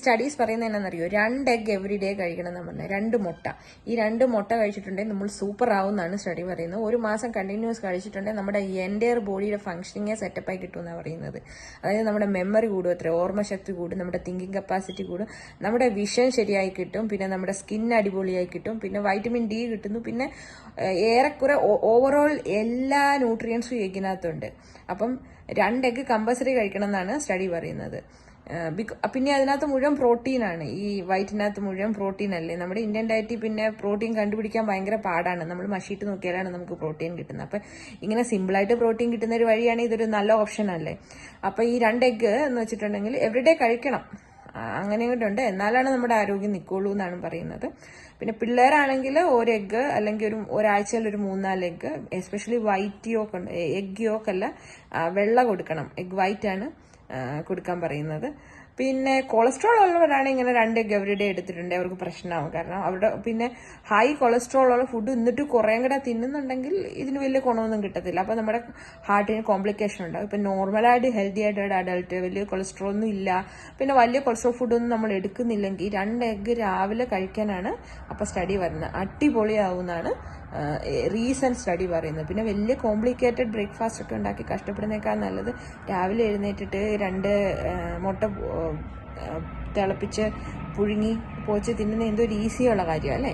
Studies പറയുന്നത് എന്നാണെന്നറിയോ രണ്ട് egg every day കഴിക്കണം എന്ന് പറഞ്ഞത് രണ്ട് മുട്ട. ഈ രണ്ട് മുട്ട കഴിച്ചിട്ടുണ്ടെങ്കിൽ നമ്മൾ സൂപ്പർ ആവും എന്നാണ് സ്റ്റഡി പറയുന്നത്. ഒരു മാസം കണ്ടിന്യൂസ് കഴിച്ചിട്ടുണ്ടെങ്കിൽ നമ്മുടെ എന്റയർ ബോഡിയുടെ ഫംഗ്ഷനിങ്ങേ സെറ്റപ്പായി കിട്ടുമെന്നാണ് പറയുന്നത്. അതായത് നമ്മുടെ മെമ്മറി കൂടും അത്ര ഓർമ്മശക്തി കൂടും നമ്മുടെ തിങ്കിങ് കപ്പാസിറ്റി കൂടും നമ്മുടെ വിഷൻ ശരിയായി കിട്ടും പിന്നെ നമ്മുടെ സ്കിൻ അടിപൊളിയായി കിട്ടും പിന്നെ വൈറ്റമിൻ ഡി കിട്ടുന്നു പിന്നെ ഏറെക്കുറെ ഓവറോൾ എല്ലാ ന്യൂട്രിയൻസും ഇതിനകത്തുണ്ട് അപ്പം രണ്ട് എഗ്ഗ് കമ്പൽസറി കഴിക്കണം എന്നാണ് സ്റ്റഡി പറയുന്നത്. പിന്നെ അതിനകത്ത് മുഴുവൻ പ്രോട്ടീനാണ്. ഈ വൈറ്റിനകത്ത് മുഴുവൻ പ്രോട്ടീൻ അല്ലേ നമ്മുടെ ഇന്ത്യൻ ഡയറ്റിൽ പിന്നെ പ്രോട്ടീൻ കണ്ടുപിടിക്കാൻ ഭയങ്കര പാടാണ്. നമ്മൾ മഷീട്ട് നോക്കിയാലാണ് നമുക്ക് പ്രോട്ടീൻ കിട്ടുന്നത്. അപ്പം ഇങ്ങനെ സിമ്പിളായിട്ട് പ്രോട്ടീൻ കിട്ടുന്ന ഒരു വഴിയാണ് ഇതൊരു നല്ല ഓപ്ഷൻ അല്ലേ? അപ്പം ഈ രണ്ട് എഗ്ഗ് എന്ന് വെച്ചിട്ടുണ്ടെങ്കിൽ എവറിഡേ കഴിക്കണം. അങ്ങനെ കൊണ്ടുണ്ട്. എന്നാലാണ് നമ്മുടെ ആരോഗ്യം നിൽക്കുള്ളൂ എന്നാണ് പറയുന്നത്. പിന്നെ പിള്ളേരാണെങ്കിൽ ഒരു എഗ്ഗ് അല്ലെങ്കിൽ ഒരു ഒരാഴ്ചയിൽ ഒരു മൂന്നാൽ എഗ്ഗ് എസ്പെഷ്യലി വൈറ്റ് യോക്ക് ഉണ്ട്. എഗ് യോക്കല്ല വെള്ള കൊടുക്കണം. എഗ് വൈറ്റ് ആണ്. കൊടുക്കാൻ പറയുന്നത്. പിന്നെ കൊളസ്ട്രോൾ ഉള്ളവരാണ് ഇങ്ങനെ രണ്ട് എവറി ഡേ എടുത്തിട്ടുണ്ട്. അവർക്ക് പ്രശ്നമാവും. കാരണം അവരുടെ പിന്നെ ഹൈ കൊളസ്ട്രോൾ ഉള്ള ഫുഡ് എന്നിട്ട് കുറേ കൂടെ തിന്നുന്നുണ്ടെങ്കിൽ ഇതിന് വലിയ ഗുണമൊന്നും കിട്ടത്തില്ല. അപ്പോൾ നമ്മുടെ ഹാർട്ടിന് കോംപ്ലിക്കേഷൻ ഉണ്ടാവും. ഇപ്പം നോർമലായിട്ട് ഹെൽത്തി ആയിട്ട് അഡൾട്ട് വലിയ കൊളസ്ട്രോൾ ഒന്നും ഇല്ല. പിന്നെ വലിയ കൊളസ്ട്രോൾ ഫുഡൊന്നും നമ്മൾ എടുക്കുന്നില്ലെങ്കിൽ രണ്ട് എഗ്ഗ് രാവിലെ കഴിക്കാനാണ് അപ്പോൾ സ്റ്റഡി വരുന്നത്. അടിപൊളിയാവുമെന്നാണ് റീസെന്റ് സ്റ്റഡി പറയുന്നത് പിന്നെ വലിയ കോംപ്ലിക്കേറ്റഡ് ബ്രേക്ക്ഫാസ്റ്റ് ഒക്കെ ഉണ്ടാക്കി കഷ്ടപ്പെടുന്നേക്കാൾ നല്ലത് രാവിലെ എഴുന്നേറ്റിട്ട് രണ്ട് മുട്ട തിളപ്പിച്ച് പുഴുങ്ങി പോച്ച് തിന്നുന്ന എന്തോ ഒരു ഈസിയുള്ള കാര്യമല്ലേ?